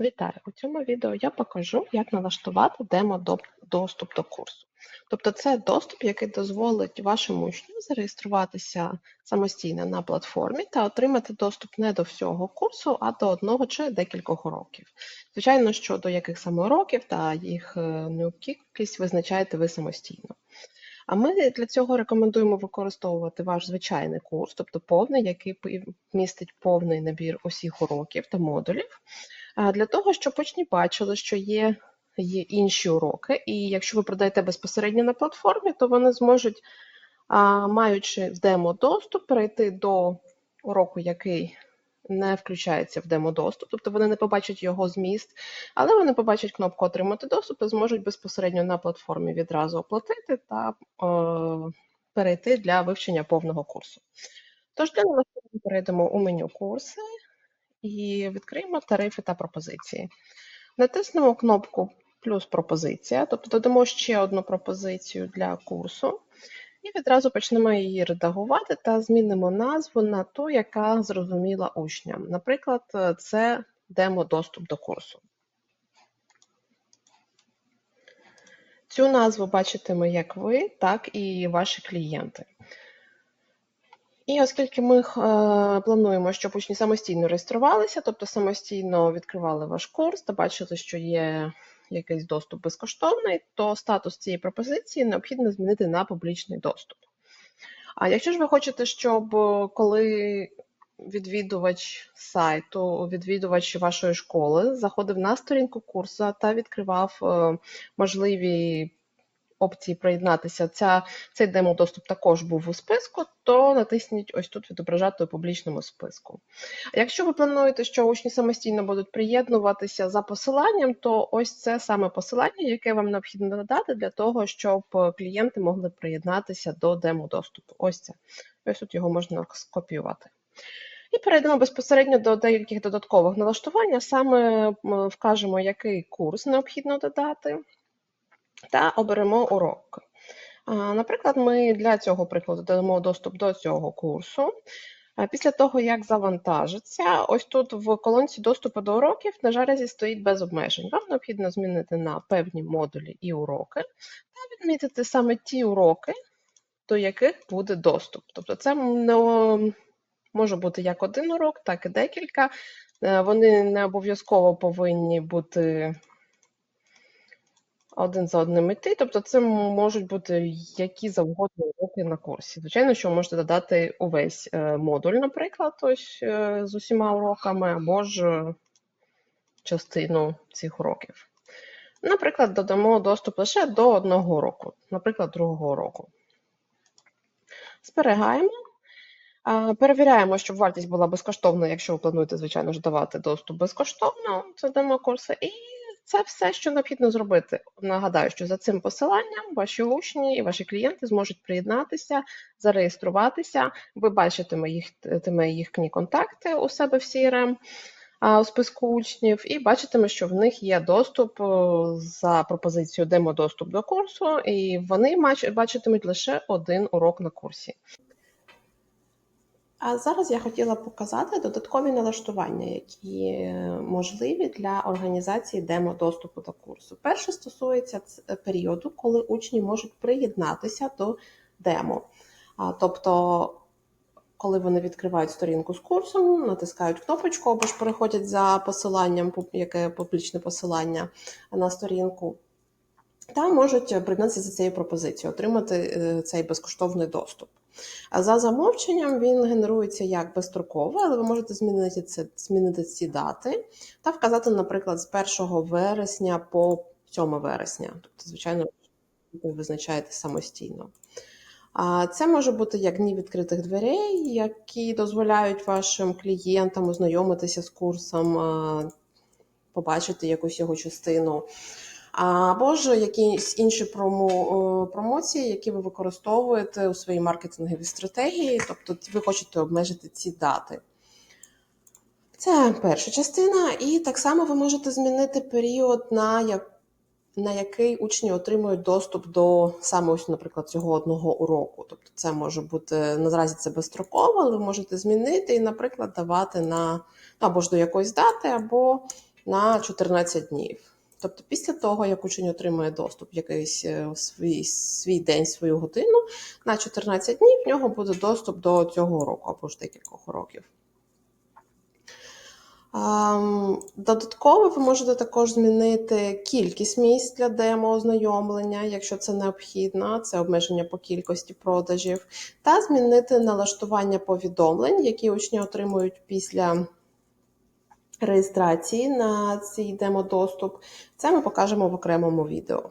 Вітаю! У цьому відео я покажу, як налаштувати демо-доступ до курсу. Тобто це доступ, який дозволить вашим учням зареєструватися самостійно на платформі та отримати доступ не до всього курсу, а до одного чи декількох уроків. Звичайно, що до яких саме уроків та їх е, необхідність визначаєте ви самостійно. А ми для цього рекомендуємо використовувати ваш звичайний курс, тобто повний, який містить повний набір усіх уроків та модулів, для того, щоб учні бачили, що є є інші уроки, і якщо ви продаєте безпосередньо на платформі, то вони зможуть, маючи в демо-доступ, перейти до уроку, який не включається в демо-доступ, тобто вони не побачать його зміст, але вони побачать кнопку Отримати доступ і зможуть безпосередньо на платформі відразу оплатити та е, перейти для вивчення повного курсу. Тож для налаштування перейдемо у меню курси і відкриємо тарифи та пропозиції. Натиснемо кнопку плюс пропозиція, тобто додамо ще одну пропозицію для курсу. І відразу почнемо її редагувати та змінимо назву на ту, яка зрозуміла учням. Наприклад, це демо-доступ до курсу. Цю назву бачитиме як ви, так і ваші клієнти. І оскільки ми е, плануємо, щоб учні самостійно реєструвалися, тобто самостійно відкривали ваш курс та бачили, що є якийсь доступ безкоштовний, то статус цієї пропозиції необхідно змінити на публічний доступ. А якщо ж ви хочете, щоб е, коли відвідувач сайту, відвідувач вашої школи заходив на сторінку курсу та відкривав е, можливі опції приєднатися, ця, цей демо-доступ також був у списку, то натисніть ось тут відображати у публічному списку. Якщо ви плануєте, що учні самостійно будуть приєднуватися за посиланням, то ось це саме посилання, яке вам необхідно надати для того, щоб клієнти могли приєднатися до демо-доступу. Ось це. Ось тут його можна скопіювати. І перейдемо безпосередньо до деяких додаткових налаштувань, саме вкажемо, який курс необхідно додати та оберемо урок. Наприклад, ми для цього прикладу даємо доступ до цього курсу. Після того, як завантажиться, ось тут в колонці доступу до уроків, на жаль, стоїть без обмежень. Вам необхідно змінити на певні модулі і уроки, та відмітити саме ті уроки, до яких буде доступ. Тобто, це може бути як один урок, так і декілька. Е, вони не обов'язково повинні бути один за одним іти. Тобто це можуть бути які завгодно уроки на курсі. Звичайно, що ви можете додати увесь е, модуль, наприклад, ось е, з усіма уроками, або ж е, частину цих уроків. Наприклад, додамо доступ лише до одного уроку, наприклад, другого уроку. Зберігаємо. Перевіряємо, щоб вартість була безкоштовна, якщо ви плануєте, звичайно ж, давати доступ безкоштовно, це демо курси. І це все, що необхідно зробити. Нагадаю, що за цим посиланням ваші учні і ваші клієнти зможуть приєднатися, зареєструватися. Ви бачитиме їхтиме їхні контакти у себе в CRM у списку учнів, і бачитиме, що в них є доступ за пропозицією демо-доступ до курсу, і вони бачитимуть лише один урок на курсі. А зараз я хотіла показати додаткові налаштування, які е, можливі для організації демо-доступу до курсу. Перше стосується періоду, коли учні можуть приєднатися до демо. Тобто, коли вони відкривають сторінку з курсом, натискають кнопочку або ж переходять за посиланням, яке публічне посилання на сторінку, та можуть приєднатися за цією пропозицією, отримати е, цей безкоштовний доступ. А за замовченням він генерується як безстроково, але ви можете змінити це, змінити ці дати та вказати, наприклад, з 1 вересня по 7 вересня. Тобто, звичайно, ви визначаєте самостійно. А це може бути як дні відкритих дверей, які дозволяють вашим клієнтам ознайомитися з курсом, побачити якусь його частину або ж якісь інші промо, е, промоції, які ви використовуєте у своїй маркетинговій стратегії, тобто ви хочете обмежити ці дати. Це перша частина, і так само ви можете змінити період, на як, на який учні отримують доступ до саме ось, наприклад, цього одного уроку. Тобто, це може бути наразі це безстроково, але ви можете змінити і, наприклад, давати на або ж до якоїсь дати, або на 14 днів. Тобто, після того, як учень отримує доступ якийсь е, свій, свій день, свою годину, на 14 днів в нього буде доступ до цього уроку або ж декількох уроків. Додатково ви можете також змінити кількість місць для демо-ознайомлення, якщо це необхідно, це обмеження по кількості продажів, та змінити налаштування повідомлень, які учні отримують після реєстрації на цей демо-доступ. Це ми покажемо в окремому відео.